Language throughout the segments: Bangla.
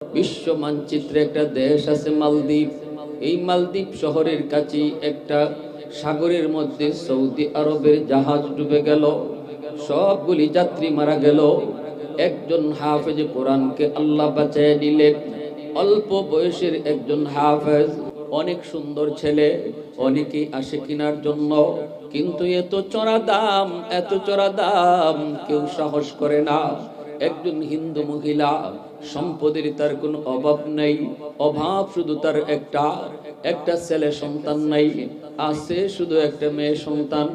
বিশ্ব মানচিত্রে একটা দেশ আছে মালদ্বীপ। এই মালদ্বীপ শহরের কাছে একটা সাগরের মধ্যে সৌদি আরবের জাহাজ ডুবে গেল। সবগুলি যাত্রী মারা গেল। একজন হাফেজ কোরআনকে আল্লাহ বাঁচায় নিলেন। অল্প বয়সের একজন হাফেজ, অনেক সুন্দর ছেলে, অনেকেই আসে কেনার জন্য। কিন্তু এত চড়া দাম, এত চড়া দাম কেউ সাহস করে না। একজন হিন্দু মহিলা, সম্পদের তার কোনো অভাব নেই, অভাব শুধু তার একটা একটা ছেলে সন্তান নাই, আছে শুধু একটা মেয়ে সন্তান।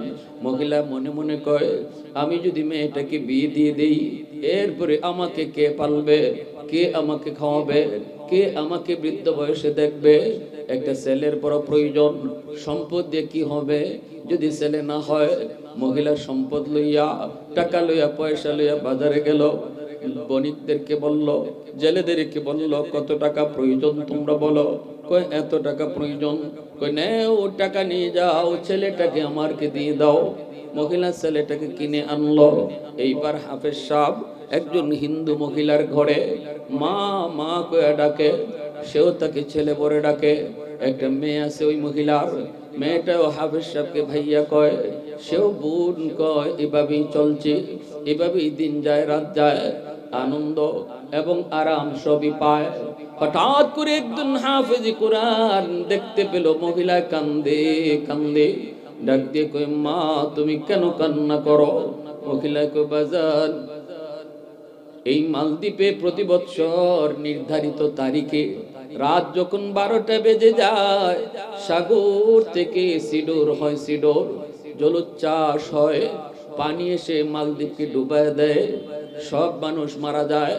মহিলা মনে মনে কয়, আমি যদি মেয়েটাকে বিয়ে দিয়ে দেই, এরপরে আমাকে কে পালবে, কে আমাকে খাওয়াবে, কে আমাকে বৃদ্ধ বয়সে দেখবে? একটা ছেলের বড় প্রয়োজন, সম্পদ দিয়ে কি হবে? যদি ছেলে না হয়, মহিলার সম্পদ লইয়া, টাকা লইয়া, পয়সা লইয়া বাজারে গেল বণিকদেরকে বলল, জেলেদেরকে বলল, কত টাকা প্রয়োজন তোমরা বলো? কয়, এত টাকা প্রয়োজন? কয় ও টাকা নিয়ে যাও, ছেলেটাকে আমারকে দিয়ে দাও। মহিলা ছেলেটাকে কিনে আনলো। এইবার হাফেজ সাহ একজন হিন্দু মহিলার ঘরে, মা মা কয়ে ডাকে, সেও তাকে ছেলে বলে ডাকে। একটা মেয়ে আছে ওই মহিলার, মেয়েটাও হাফেজ সাহেবকে ভাইয়া কয়, সেও বোন কয়, এভাবেই চলছে, এভাবেই দিন যায়, রাত যায়। আনন্দ এবং আরাম সবই পায়। হঠাৎ করে একজন হাফেজ কোরআন দেখতে পেল, মহিলা কান্দে কান্দে। ডাক দিয়ে কই মা, তুমি কেন কান্না করো? মহিলা কই বাজার এই মালদ্বীপে প্রতি বৎসর নির্ধারিত তারিখে রাত যখন বারোটা বেজে যায়, সাগর থেকে সিডোর হয় সিডোর, জলোচ্ছ্বাস হয়। পানি এসে মালদ্বীপকে ডুবায় দেয়। সব মানুষ মারা যায়,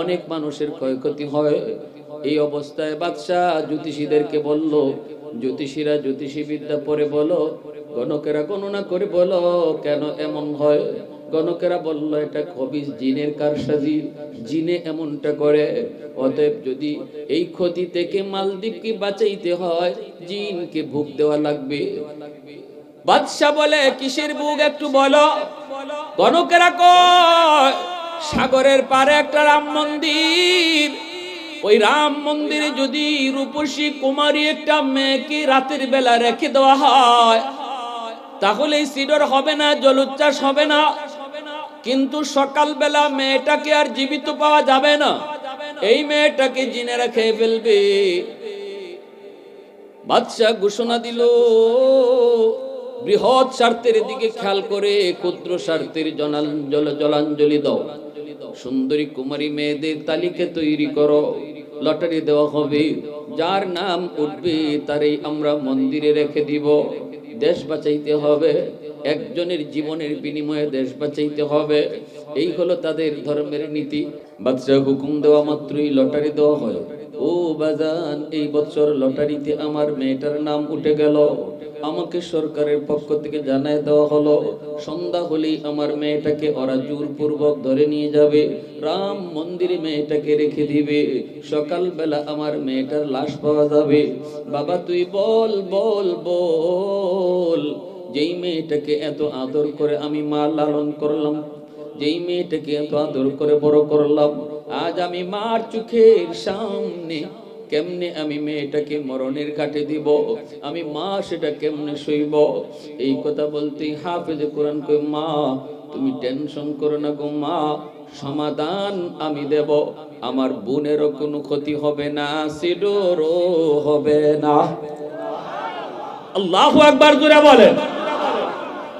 অনেক মানুষের ক্ষয়ক্ষতি হয়। এই অবস্থায় বাদশাহ জ্যোতিষীদেরকে বলল, জ্যোতিষীরা জ্যোতিষী বিদ্যা পরে বলো, গণকেরা গণনা করে বলো, কেন এমন হয়? গণকেরা বলল, এটা খবিস জিনের কারসাজি, জিনে এমনটা করে। অতএব যদি এই ক্ষতি থেকে মালদ্বীপকে বাঁচাইতে হয়, জিনকে ভুগ দেওয়া লাগবে। বাদশাহ বলে, কিসের বুক একটু বলো? গণকেরা কয় সাগরের পারে একটা রাম মন্দির। ওই রাম মন্দিরে যদি রূপসী কুমারী একটা মেয়েকে রাতের বেলা রেখে দেওয়া হয়, তাহলে সিডর হবে না, জলোচ্ছ্বাস হবে না। কিন্তু সকালবেলা মেয়েটাকে আর জীবিত পাওয়া যাবে না। এই মেয়েটাকে জিনে রেখে ফেলবে। বাদশাহ ঘোষণা দিল বৃহৎ স্বার্থের দিকে খেয়াল করে ক্ষুদ্র স্বার্থের জনাঞ্জল জলাঞ্জলি দাও। সুন্দরী কুমারী মেয়েদের তালিকা তৈরি করো। লটারি দেওয়া হবে। যার নাম উঠবে তারই আমরা মন্দিরে রেখে দিব। দেশ বাঁচাইতে হবে। একজনের জীবনের বিনিময়ে দেশ বাঁচাইতে হবে। এই হলো তাদের ধর্মের নীতি। বাদশাহ হুকুম দেওয়া মাত্রই লটারি দেওয়া হয়। ও বাজান, এই বছর লটারিতে আমার মেয়েটার নাম উঠে গেল। আমাকে সরকারের পক্ষ থেকে জানায় দেওয়া হলো, সন্ধ্যা হলেই আমার মেয়েটাকে ওরা জোরপূর্বক ধরে নিয়ে যাবে, রাম মন্দিরে মেয়েটাকে রেখে দিবে, সকালবেলা আমার মেয়েটার লাশ পাওয়া যাবে। বাবা, তুই বল বল বল, যেই মেয়েটাকে এত আদর করে আমি মা লালন করলাম, যেই মেয়েটাকে এত আদর করে বড় করলাম, আজ আমি মার চোখের সামনে কেমনে আমি মেয়েটাকে মরণের ঘাটে দিব? আমি মা, সেটা কেমনে সইব? এই কথা বলতে হাফেজ কোরআন কই মা, তুমি টেনশন করো না গো মা, সমাধান আমি দেব। আমার বোনেরও কোনো ক্ষতি হবে না, সিডোরও হবে না। আল্লাহু আকবার জোরে বলেন।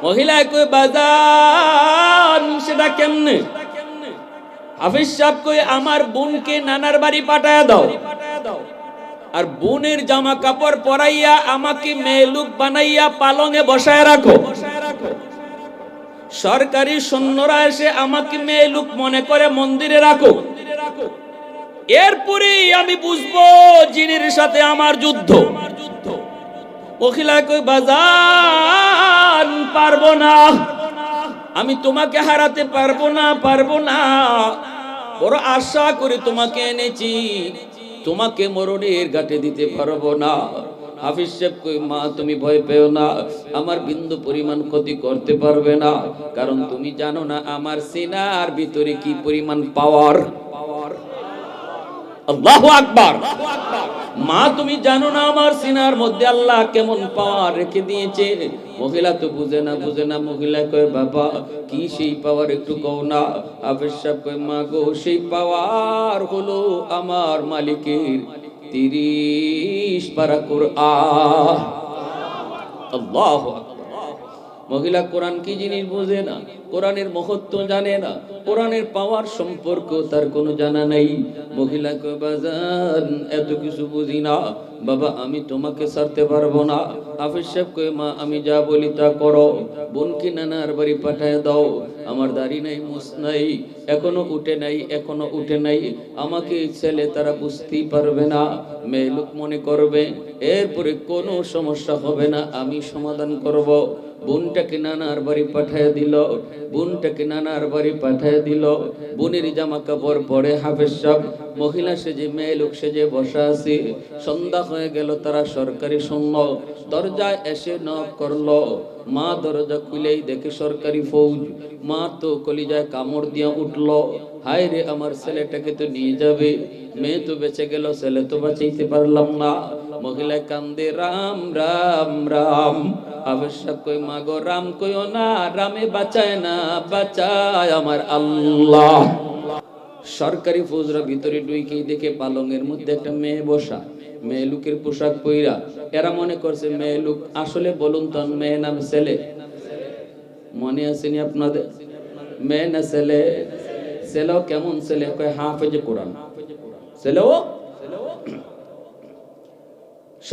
মহিলা কই বাজান, সেটা কেমনে? হাফিজ সাহেব কই আমার বোনকে নানার বাড়ি পাঠায় দাও। আর বোনের জামা কাপড় পরাইয়া আমাকে মেয়ে লোক বানাইয়া পালঙে বসায় রাখো। সরকারি সৈন্যরা এসে আমাকে মেয়ে লোক মনে করে মন্দিরে রাখো। এরপরে আমি বুঝব জিনের সাথে আমার যুদ্ধ। বাজান, পারব না। আমি তোমাকে হারাতে পারব না পারব না। বড় আশা করে তোমাকে এনেছি। তোমাকে মরণের ঘাটে দিতে পারব না। হাফিজ মা, তুমি ভয় পেও না। আমার বিন্দু পরিমাণ ক্ষতি করতে পারবে না। কারণ তুমি জানো না আমার সিনার ভিতরে কি পরিমাণ পাওয়ার পাওয়ার মা, তুমি জানো না আমার সিনার মধ্যে আল্লাহ কেমন পাওয়ার রেখে দিয়েছে? মহিলা তো বুঝে না বুঝে না মহিলা কয়, বাবা, কি সেই পাওয়ার একটু কও না? সাহেব কয়, মা গো, সেই পাওয়ার হলো আমার মালিকের তিরিশ পারা কোরআন। আল্লাহ মহিলা কোরআন কি জিনিস বোঝে না? কোরআনের মহত্ব জানে না। কোরআনের পাওয়ার সম্পর্ক তার কোনো জানা নাই। মহিলা কয় বাজান, এত কিছু বুঝি না। বাবা, আমি তোমাকে ছাড়তে পারব না। হাফিজ সাহেব কয়, মা, আমি যা বলি তা করো। বোনকে নানার বাড়ি পাঠায় দাও। আমার দাড়ি নাই মুস নাই। এখনও উঠে নাই, এখনও উঠে নাই। আমাকে ছেলে তারা বুঝতেই পারবে না। মেয়ে লোক মনে করবে, এরপরে কোনো সমস্যা হবে না। আমি সমাধান করব। বোনটাকে নানার বাড়ি পাঠায় দিল। বোনটাকে নানার বাড়ি পাঠায় দিল। বোনের জামা কাপড় পরে হাফেজ সাহেব, মহিলা সেজে, মেয়ে লোক সেজে বসা আছে। সন্ধ্যা হয়ে গেল, তারা সরকারি শূন্য দরজায় এসে নক করল। মা দরজা খুলেই দেখে সরকারি ফৌজ। মা তো কলিজায় কামড় দিয়া উঠল। হায় রে, আমার ছেলেটাকে তো নিয়ে যাবে। মেয়ে তো বেঁচে গেল, ছেলে তো বাঁচাইতে পারলাম না। মহিলা কান্দে, রাম রাম রাম। আবশ্যক কই, মাগো রাম কইও না, রামে বাঁচায় না, বাঁচায় আমার আল্লাহ। সরকারি ফৌজরা ভিতরে ডুইকেই দেখে পালংয়ের মধ্যে একটা মেয়ে বসা, মেয়ে লুকের পোশাক পইরা। এরা মনে করছে মেয়ে লুক আসলে বলুন তো, মেয়ে নাম ছেলে? মনে আসেনি আপনাদের? মেয়ে না ছেলে? ছেলেও কেমন ছেলে? কয়, হাফেজে কোরআন। ছেলেও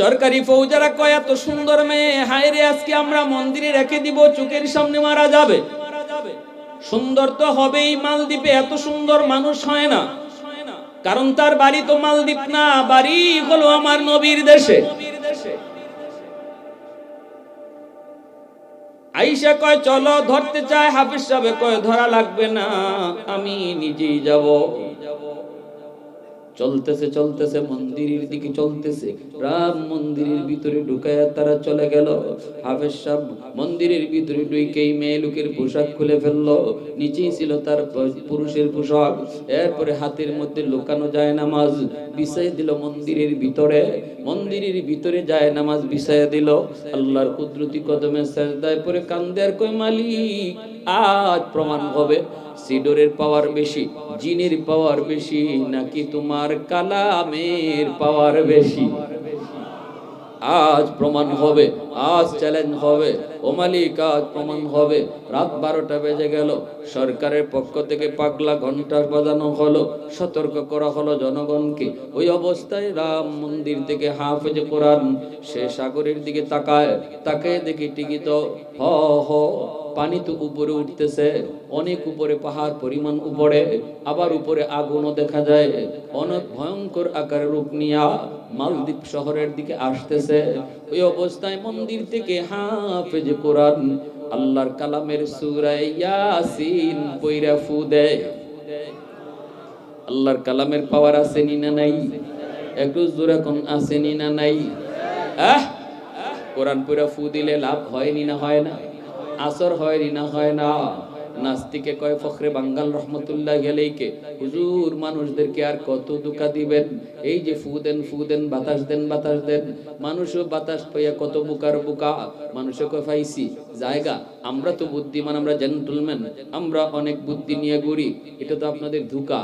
সরকারি ফৌজারা কয়, এত সুন্দর মেয়ে, হায় রে, আজকে আমরা মন্দিরে রেখে দিব, চোখের সামনে মারা যাবে। সুন্দর তো হবেই, মালদ্বীপে এত সুন্দর মানুষ হয় না। কারণ তার বাড়ি তো মালদ্বীপ না, বাড়ি হলো আমার নবীর দেশে। আইসা কয়, চলো, ধরতে চায় হাফিজ সাহেব, কয়, ধরা লাগবে না, আমি নিজেই যাব। চলতেছে চলতেছে, মন্দিরের দিকে চলতেছে। রাম মন্দিরের ভিতরে ঢুকায় তারা চলে গেল। হাফেজ সাহেব মন্দিরের ভিতরে ঢুকেই মেয়ে লোকের পোশাক খুলে ফেলল। নিচেই ছিল তার পুরুষের পোশাক। এরপরে হাতের মধ্যে লুকানো যায় নামাজ বিছাই দিল মন্দিরের ভিতরে। মন্দিরের ভিতরে যায় নামাজ বিছাই দিল। আল্লাহর কুদরতি কদমে সাজদায় পরে কান্দে আর কই মালিক, আজ প্রমাণ হবে। সিডোরের পাওয়ার বেশি, জিনের পাওয়ার বেশি, নাকি তোমার কালামের পাওয়ার বেশি? আজ প্রমাণ হবে, আজ চ্যালেঞ্জ হবে। ও মালিক, আজ প্রমাণ হবে। রাত বারোটা বেজে গেল। সরকারের পক্ষ থেকে পাগলা ঘণ্টা বাজানো হলো। সতর্ক করা হলো জনগণকে। ওই অবস্থায় রাম মন্দির থেকে হাফেজ কোরআন সে সাগরের দিকে তাকায়। তাকে দেখি টিকিত, হ হ, পানি তো উপরে উঠতেছে। অনেক উপরে পাহাড় পরিমাণ উপরে আবার উপরে আগুনও দেখা যায়। অনেক ভয়ঙ্কর আকারের রূপ নিয়া মালদ্বীপ শহরের দিকে আসতেছে। ওই অবস্থায় মন্দির থেকে হাফেজ কোরআন আল্লাহর কালামের সুরায় ইয়াসিন পইরা ফু দেয়। আল্লাহর কালামের পাওয়ার আসেনি না নাই? একটু জোরে কোন আসেনি না নাই? আহ! কোরআন পুরা ফু দিলে লাভ হয়নি না হয় না? আসর হয়নি না হয় না? নাস্তিকে কয়, ফখরে বাঙ্গাল রহমতুল্লাহ গেলেইকে হুজুর, মানুষদেরকে আর কত দুকা দিবেন? এই যে ফু দেন ফু দেন, বাতাস দেন বাতাস দেন। মানুষও বাতাস পাইয়া কত বুকার বুকা। মানুষে কয় পাইছি জায়গা, আমরা তো বুদ্ধিমান, আমরা জেন্টলম্যান আমরা অনেক বুদ্ধি নিয়ে ঘুরি। এটা তো আপনাদের ধোকা।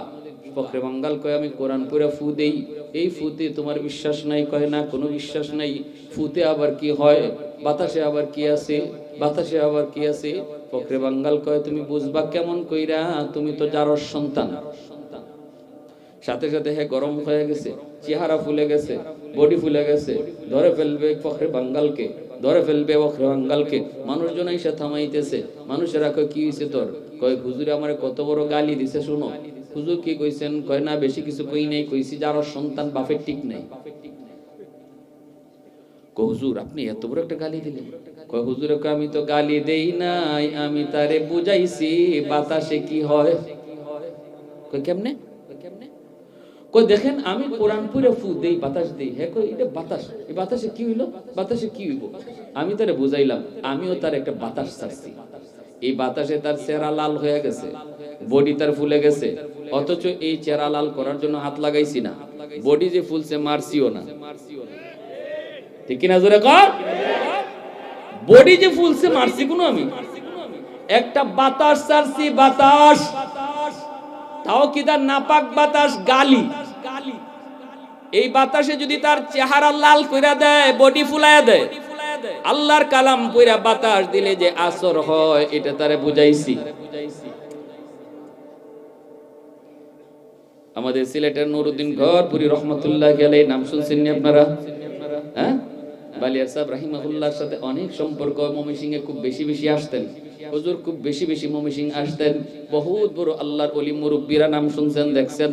ফখরে বাঙ্গাল কয় আমি কোরআন পুরা ফু দেই। এই ফুতে তোমার বিশ্বাস নাই, কয় না, কোনো বিশ্বাস নাই। ফুতে আবার কি হয়? বাতাসে আবার কি আছে? বাতাসে আবার কি আছে? ফখরে বাঙ্গাল কয় তুমি বুঝবা কেমন কইরা? তুমি তো যারর সন্তান। সাথে সাথে হে গরম হয়ে গেছে, চেহারা ফুলে গেছে, বডি ফুলে গেছে, ধরে ফেলবে ফখরে বাঙ্গালকে, ধরে ফেলবে ফখরে বাঙ্গালকে। মানুষজন এসে থামাইতেছে, মানুষেরা কয়, কি হয়েছে তোর? কয়, হুজুরে আমার কত বড় গালি দিছে, শুনো। হুজুর কি কইছেন? কয়, না, বেশি কিছু কই নাই, কইছি যারর সন্তান বাপের ঠিক নাই। হুজুর, আপনি এত বড় একটা গালি দিলেন। কয়, হুজুর আমি তো গালি দেই নাই, আমি তারে বুঝাইছি, বাতাসে কি হয়? কই কেমনে? কই দেখেন, আমি কোরআন পড়ে ফু দেই, বাতাস দেই। হ্যাঁ কই এটা বাতাস। এই বাতাসে কি হইল? বাতাসে কি হইব? আমি তারে বুঝাইলাম, আমিও তার একটা বাতাস ছাড়ছি এই বাতাসে তার চেহারা লাল হয়ে গেছে, বডি তার ফুলে গেছে, অথচ এই চেহারা লাল করার জন্য হাত লাগাইছি না। বডি যে ফুলছে মারছিও না। ঠিক কিনা জোরে কর? বডি যে ফুলছে মারছি কোনো আমি? একটা বাতাস ছাড়ছি, বাতাস। তাও কি তার নাপাক বাতাস? গালি। এই বাতাসে যদি তার চেহারা লাল কইরা দেয়, বডি ফুলাইয়া দেয় আল্লাহর কালাম পুরা বাতাস দিলে যে আসর হয়, এটা তারে বুঝাইছি। আমাদের সিলেটের নুরুদ্দিন ঘর পুরী রহমতুল্লাহ গেলে নাম শুনছেন আপনারা? হ্যাঁ? বালিয়ার সাহেব রাহিমাহুল্লাহর সাথে অনেক সম্পর্ক মমিসিং এ খুব বেশি বেশি আসতেন। হুজুর খুব বেশি বেশি মমিসিং আসতেন। বহুত বড় আল্লাহর অলি মুরব্বীরা নাম শুনছেন, দেখছেন?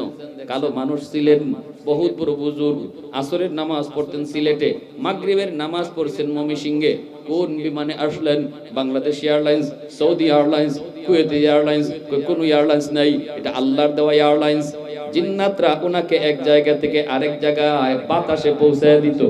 কালো মানুষ ছিলেন, বহুত বড় বুজুর্গ। আসরের নামাজ পড়তেন সিলেটে, মাগরিবের নামাজ পড়ছেন মমিসিংহে কোন বিমানে আসলেন? Bangladesh airlines, Saudi airlines, Kuwaiti airlines কোন এয়ারলাইন্স নাই। এটা আল্লাহর দেওয়া এয়ারলাইন্স। জিন্নাতরা ওনাকে এক জায়গা থেকে আরেক জায়গায় বাতাসে পৌঁছায় দিত।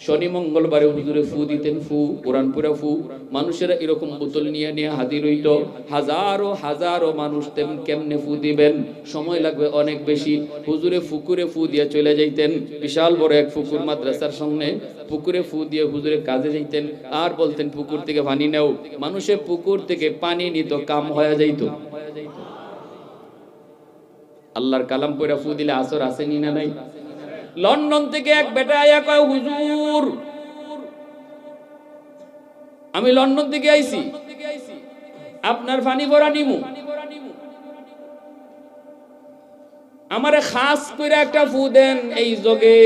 শনি, মঙ্গলবারে হুজুরে ফু দিতেন, ফু পুরা ফু। মানুষেরা এরকম বোতল নিয়ে নিয়ে হাজির হইত। হাজারো হাজারো মানুষ তেমন কেমনে ফু দিবেন? সময় লাগবে অনেক বেশি। হুজুরে ফুকুরে ফু দিয়ে চলে যাইতেন। বিশাল বড় এক ফুকুর মাদ্রাসার সামনে পুকুরে ফু দিয়ে হুজুরে কাজে যাইতেন। আর বলতেন পুকুর থেকে পানি নেও। মানুষের পুকুর থেকে পানি নিত, কাম হয়ে যাইত। আল্লাহর কালাম পয়রা ফু দিলে আসর আসেনি না নাই? লন্ডন থেকে এক বেটা আয়া কয়, হুজুর, আমি লন্ডন থেকে আইছি। আপনার ফানি ভরা নিমু। আমারে খাস করে একটা ফু দেন এই জগে।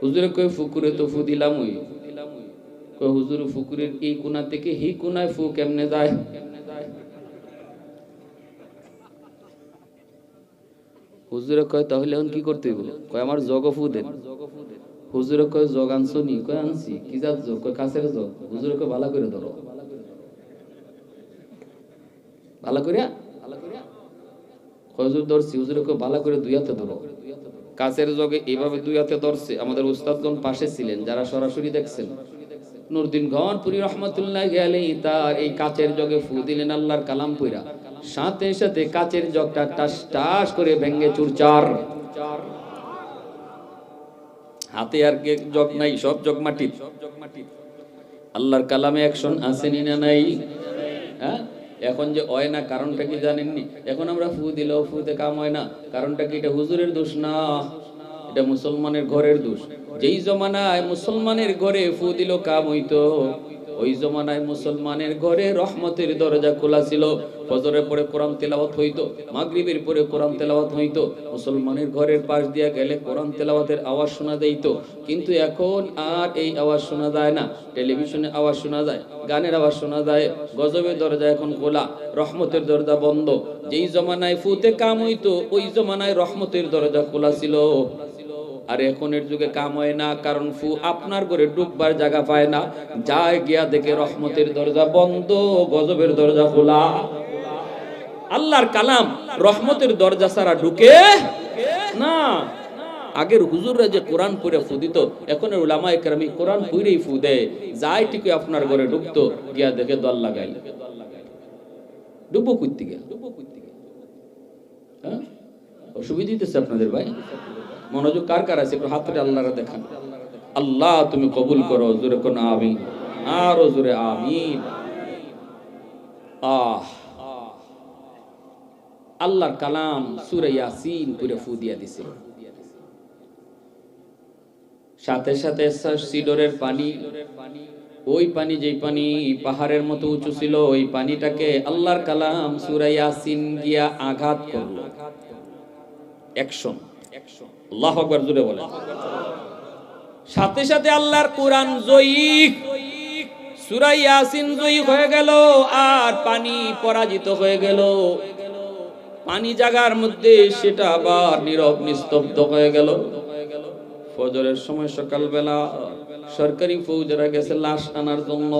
হুজুরে কয়, ফুকুরে তো ফু দিলাম ওই হুজুর, ফুকুরের এই কোনা থেকে হি কোনায় ফু কেমনে যায়? হুজুরে কয়, তাহলে এখন কি করতে হইব? কয়, আমার জগ ফু দেন। হুজুরে কয়, জগ আনছো নি? কয়, আনছি। কি যাত জগ? কয়, কাছের জগ। হুজুরে কয়, ভালো করে ধরো। ভালো করিয়া? হুজুর ধরছি। হুজুরে কয়, ভালো করে দুই হাতে ধরো। কাছের জগে এইভাবে দুই হাতে ধরছে। আমাদের উস্তাদগণ পাশে ছিলেন, যারা সরাসরি দেখছেন। নুরদিন ঘনপুরি রহমতুল্লাহ গেলে তার এই কাচের জগে ফু দিলেন আল্লাহর কালাম পইরা। সাথে সাথে কাচের জগটা টাস টাস করে ভেঙ্গে চুরচার। হাতে আর কে জগ নাই, সব জগ মাটি। আল্লাহর কালামে অ্যাকশন আসেনি না নাই? হ্যাঁ? এখন যে হয় না, কারণটা কি জানেননি? এখন আমরা ফু দিলেও ফুতে কাম হয় না। কারণটা কি, এটা হুজুরের দোষ না? এটা মুসলমানের ঘরের দোষ। যেই জমানায় মুসলমানের ঘরে ফু দিল কাম হইতো। ওই জমানায় মুসলমানের ঘরে রহমতের দরজা খোলা ছিল। ফজরের পরে কোরআন তেলাওয়াত হইতো, মাগরিবের পরে কোরআন তেলাওয়াত হইতো। মুসলমানের ঘরের পাশ দিয়া গেলে কোরআন তেলাওয়াতের আওয়াজ শোনা যাইত। কিন্তু এখন আর এই আওয়াজ শোনা যায় না। টেলিভিশনে আওয়াজ শোনা যায়, গানের আওয়াজ শোনা যায়, গজবের দরজা এখন খোলা, রহমতের দরজা বন্ধ। যেই জমানায় ফুতে কাম হইতো, ওই জমানায় রহমতের দরজা খোলা ছিল। আর এখনের যুগে কাম হয় না, কারণ ফু আপনার ঘরে ডুববার জায়গা পায় না। যায় গিয়া দেখে রহমতের দরজা বন্ধ, গজবের দরজা খোলা। আল্লাহর কালাম রহমতের দরজা ছাড়া ঢুকে না। আগের হুজুররা যে কোরআন পড়ে ফু দিত এখন উলামা একরামি কোরআন পড়েই ফু দেয়। যাই টিকে আপনার ঘরে ঢুকতো, গিয়া দেখে দল লাগাই ডুবো কুইতে গেল? হ্যাঁ? অসুবিধা দিতেছে আপনাদের ভাই? মনোযোগ কার কার আছে? হাত ধরে আল্লাহরা দেখান। আল্লাহ, তুমি কবুল করো, জোরে কোন আমিন। আরও জোরে আমিন। আহ। আল্লাহর কালাম সুরে ইয়াসিন পুরে ফু দিয়া দিছে। সাথে সাথে সিডরের পানি, ওই পানি যেই পানি পাহাড়ের মতো উঁচু ছিল, ওই পানিটাকে আল্লাহর কালাম সুরা ইয়াসিন গিয়া আঘাত করল। অ্যাকশন। আল্লাহ আকবার জুড়ে সাথে সাথে আল্লাহর কোরআন জয়ী। সূরা ইয়াসিন জয়ী হয়ে গেল আর পানি পরাজিত হয়ে গেল। পানি জাগার মধ্যে সেটা আবার নীরব, নিস্তব্ধ হয়ে গেল। ফজরের সময় সকালবেলা সরকারি ফৌজরা গেছে লাশ আনার জন্য।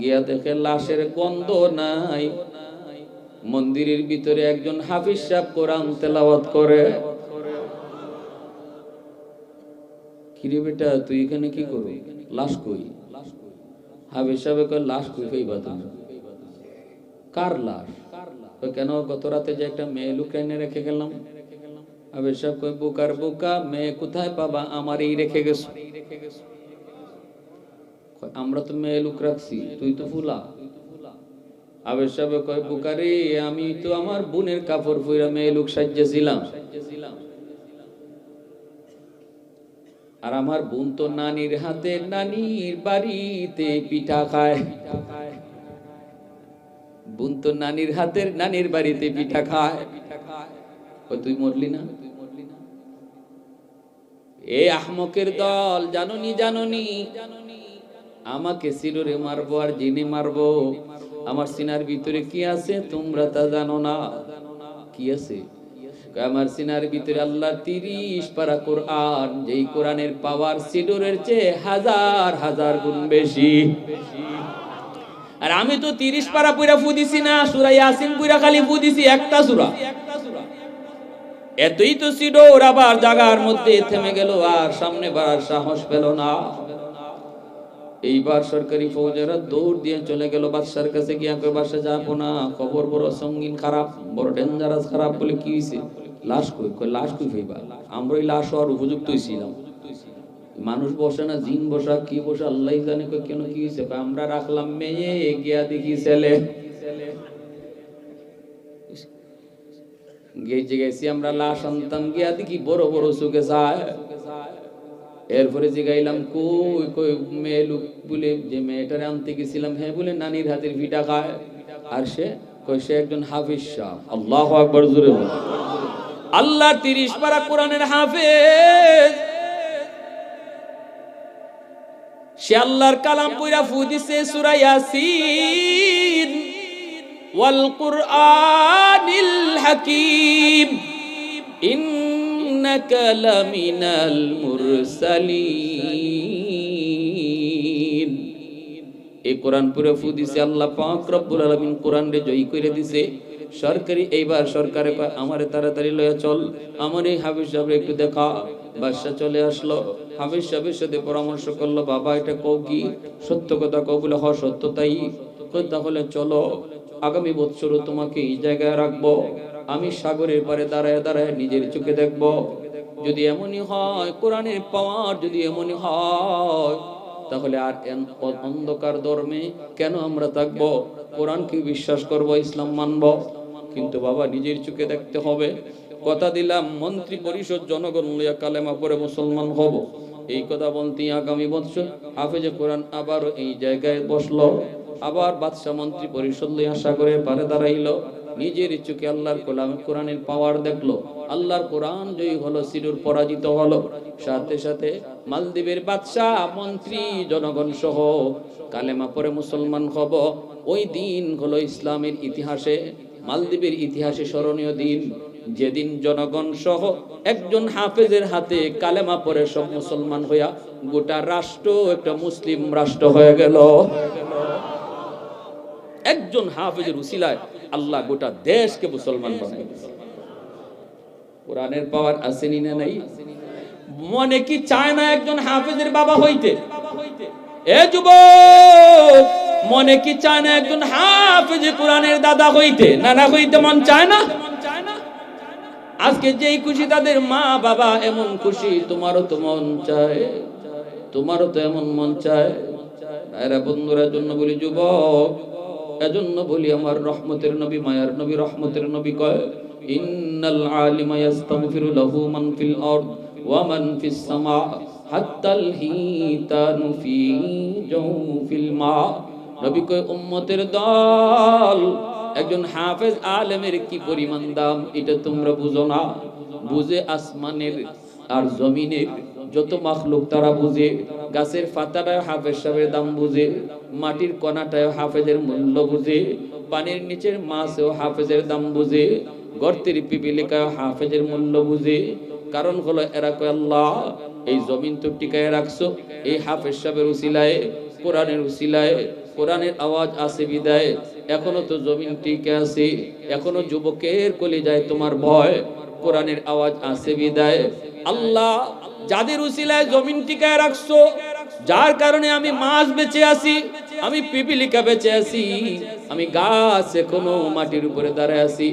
গিয়া দেখে লাশের গন্ধ নাই। মন্দিরের ভিতরে একজন হাফিজ সাহেব কোরআন তেলাওয়াত করে। কিরে বেটা, তুই এখানে কি করবি লাশ কই? লাশ কই কার লাশ? কেন গত রাতে যে একটা মেয়ে লুকাইনে রেখে গেলাম? আবে সব কই বুকার বুকা, মেয়ে কোথায় পাবা? আমারই রেখে গেছো। আমরা তো মেয়ে লুক রাখছি, তুই তো ফুলা। আবের সাহেব কয়, বুকারি, আমি তো আমার বোনের কাপড় ফুইরা মেয়ে লোক সাজ্জেছিলাম। আর আমার বোন তো নানির হাতে নানির বাড়িতে পিঠা খায়। বোন তো নানির হাতের নানির বাড়িতে পিঠা খায়। তুই মরলি না? এ আহমকের দল, জাননি জাননি? আমাকে সিরুরে মারবো আর জিনে মারবো। আমার সিনার ভিতরে কি আছে তোমরা তা জানো না। কি আছে? আমার সিনার ভিতরে আল্লাহ তিরিশ পারা কোরআন, যেই কোরআনের পাওয়ার সিডুরের চেয়ে হাজার হাজার গুণ বেশি। আর আমি তো তিরিশ পারা পুরা ফু দিছি না, সুরা ইয়াসিন পুরা খালি ফু দিছি একটা সুরা। এতই তো সিডোর আবার জাগার মধ্যে থেমে গেল, আর সামনে বাড়ার সাহস পেল না। এইবার সরকারি ফৌজেরা দৌড় দিয়ে চলে গেল, বাদশার কাছে গিয়া কই বাসা যাব না, খবর বড় সঙ্গীন খারাপ, বড় ডেঞ্জারাস খারাপ বলে কি হইছে? লাশ কই? কই লাশ কই ফেইবা আমরা ওই লাশ হওয়ার উপযুক্ত ছিলাম মানুষ বসে না, জিন বসা, কি বসে, আল্লাহ জানে কই কেন কি কই, আমরা রাখলাম মেয়ে, গিয়া দেখি ছেলে। গিয়ে গেছি আমরা লাশ আনতাম, গিয়া দেখি বড় বড় চোখে যায়। এরপরে জিগাইলাম, কই কই, মেয়ে লোক বলে, যে মেয়েটারে আনতে গেছিলাম হ্যাঁ বলে, নানির হাতের ভিটা খায়। আর সে, কই, সে একজন হাফিজ শাহ আল্লাহ আকবর বল। আল্লাহ তিরিশ পারা কোরআনের হাফেজ। সে আল্লাহর কালাম পুরা ফু দিছে সূরা হাকীম। কোরআন পুরো ফু দিছে আল্লাহ পাক রব্বুল আলামিন কোরআন রে জয়ী করে দিছে। সরকারি, এইবার সরকারে আমারে তাড়াতাড়ি লয়া চল আমার এই হাফিজ সাহেব একটু দেখা। বাদশা চলে আসলো। হাফিজ সাহেবের সাথে পরামর্শ করল, বাবা, এটা কও কি? সত্য কথা কও বলে হ সত্য তাই। তাহলে চলো, আগামী বছরও তোমাকে এই জায়গায় রাখব। আমি সাগরের পারে দাঁড়ায় দাঁড়ায় নিজের চোখে দেখব। যদি এমনই হয়, কোরআনের পাওয়ার যদি এমনই হয় তাহলে আর অন্ধকার ধর্মে কেন আমরা থাকব? কোরআনকে বিশ্বাস করব, ইসলাম মানব? কিন্তু বাবা, নিজের চোখে দেখতে হবে। কথা দিলাম, মন্ত্রী পরিষদ জনগণ লইয়া কালেমা পরে মুসলমান হব। এই কথা বলতে আগামী বছর হাফেজে কোরআন আবারও এই জায়গায় বসল। আবার বাদশাহ মন্ত্রী পরিষদ লইয়া সাগরের পারে দাঁড়াইলো। নিজের চোখে আল্লাহর কোরআন কোরআনের পাওয়ার দেখল। আল্লাহর কোরআন জয়ী হলো সিরুর পরাজিত হলো। সাথে সাথে মালদ্বীপের বাদশাহ, মন্ত্রী, জনগণ সহ কালেমা পরে মুসলমান হব। ওই দিন হলো ইসলামের ইতিহাসে, মালদ্বীপের ইতিহাসে স্মরণীয় দিন। যেদিন জনগণ সহ একজন হাফেজের হাতে কালেমা পরে সব মুসলমান হইয়া গোটা রাষ্ট্র, একটা মুসলিম রাষ্ট্র হয়ে গেল। একজন হাফেজের উসিলায় আল্লাহ গোটা দেশকে মুসলমান বানাই দিয়েছে। কোরআনের পাওয়ার আসেনি না নাই? মনে কি চায় না একজন হাফেজের বাবা হইতে? এ যুবক, মনে কি চায় না একজন হাফেজ কোরআনের দাদা হইতে? না না হইতে মন চায় না? আজকে যেই খুশি তাদের মা বাবা এমন খুশি, তোমারও তো মন চায়, তোমারও তো এমন মন চায়। বন্ধুরা জন্য বলি যুবক, এজন্য বলি আমার রহমতের নবী, মায়ার নবী, রহমতের নবী কয় ইন্নাল আলিমা ইয়াস্তাগফিরু লাহু মান ফিল আরদ ওয়া মান ফিস সামা হাত্তাল হিতানু ফি নবী কয়, উম্মতের দল, একজন হাফেজ আলেমের কি পরিমাণ দাম? এটা তোমরা বুঝো না। বুঝে আসমানের আর জমিনের যত মাখলুক তারা বুঝে। গাছের পাতাটায় হাফেজ সাহেবের দাম বুঝে। মাটির কণাটায় হাফেজের মূল্য বুঝে। পানির নিচের মাছেও হাফেজের দাম বুঝে। গর্তের পিপিলিকায় হাফেজের মূল্য বুঝে। কারণ হলো এরা আল্লাহ, এই জমিন তো টিকায় রাখছো, এই হাফেজ সাহেবের উসিলায়, কোরআনের উসিলায়, কোরআনের আওয়াজ আছে বিদায়, এখনও তো জমিন টিকে আছে, এখনও যুবকের কলে যায় তোমার ভয়, কোরআনের আওয়াজ আছে বিদায়। আল্লাহ, যাদের উসিলায় জমিন টিকায় রাখছো, যার কারণে আমি মাছ বেঁচে আছি, আমি পিপিলিকা বেঁচে আছি, আমি গাছ এখনও মাটির উপরে দাঁড়ায় আছি।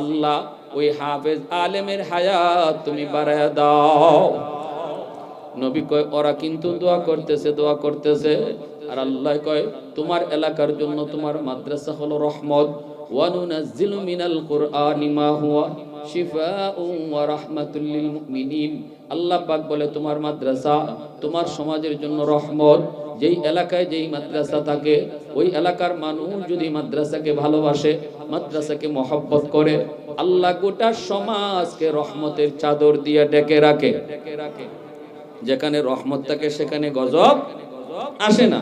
আল্লাহ, ওই হাফেজ আলেমের হায়াত তুমি বাড়ায় দাও। নবী কয়, ওরা কিন্তু দোয়া করতেছে দোয়া করতেছে। আর আল্লাহ কয়, তোমার এলাকার জন্য তোমার মাদ্রাসা হলো রহমত। ওয়ানুনাজ্জিলু মিনাল কুরআনি মা হুয়া আল্লাহ পাক বলে, তোমার মাদ্রাসা তোমার সমাজের জন্য রহমত। যেই এলাকায় যেই মাদ্রাসা থাকে ওই এলাকার মানুষ যদি মাদ্রাসাকে ভালোবাসে, মাদ্রাসাকে মহব্বত করে, আল্লাহ গোটা সমাজকে রহমতের চাদর দিয়ে ডেকে রাখে। যেখানে রহমত থাকে, সেখানে গজব আসে না।